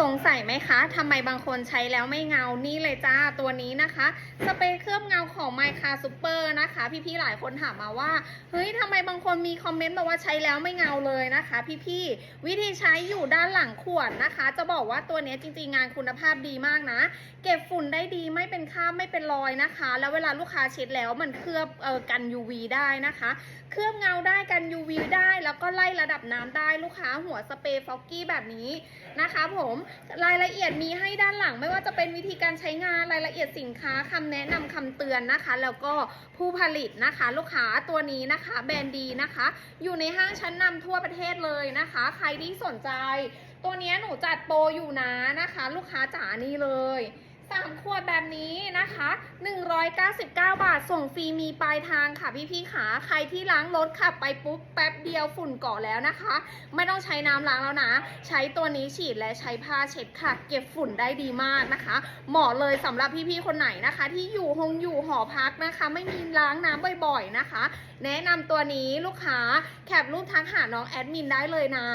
สงสัยไหมคะทำไมบางคนใช้แล้วไม่เงา นี่เลยจ้าตัวนี้นะคะ สเปรย์เคลือบเงาของไมคาซูเปอร์นะคะ พี่ๆ หลายคนถามมาว่า เฮ้ยทำไมบางคนมีคอมเมนต์บอกว่าใช้แล้วไม่เงาเลยนะคะ พี่ๆ วิธีใช้อยู่ด้านหลังขวดนะคะ จะบอกว่าตัวนี้จริงๆ งานคุณภาพดีมากนะ เก็บฝุ่นได้ดีไม่เป็นคราบไม่เป็นรอยนะคะ แล้วเวลาลูกค้าเช็ดแล้วมันเคลือบออกัน UV ได้นะคะ เคลือบเงาได้กัน UV ได้ แล้วก็ไล่ระดับน้ำได้ลูกค้าหัวสเปรย์ฟอกกี้แบบนี้นะคะผมรายละเอียดมีให้ด้านหลัง ไม่ว่าจะเป็นวิธีการใช้งานรายละเอียดสินค้าคำแนะนำคำเตือนนะคะ แล้วก็ผู้ผลิตนะคะ ลูกค้าตัวนี้นะคะ แบรนด์ดีนะคะ อยู่ในห้างชั้นนำทั่วประเทศเลยนะคะ ใครที่สนใจ ตัวนี้หนูจัดโปรอยู่นะนะคะ ลูกค้าจ๋านี่เลย สามขวดแบบนี้นะคะ 199 บาท ส่งฟรีมีปลายทางค่ะพี่พี่ๆขาใครที่ล้างรถขับไปปุ๊บแป๊บเดียวฝุ่นเกาะแล้วนะคะ ไม่ต้องใช้น้ำล้างแล้วนะ ใช้ตัวนี้ฉีดและใช้ผ้าเช็ดค่ะ เก็บฝุ่นได้ดีมากนะคะ เหมาะเลยสำหรับพี่ๆคนไหนนะคะ ที่อยู่หงอยู่หอพักนะคะ ไม่มีล้างน้ำบ่อยๆนะคะ แนะนำตัวนี้ลูกค้าแคปรูปทักหาน้องแอดมินได้เลยนะ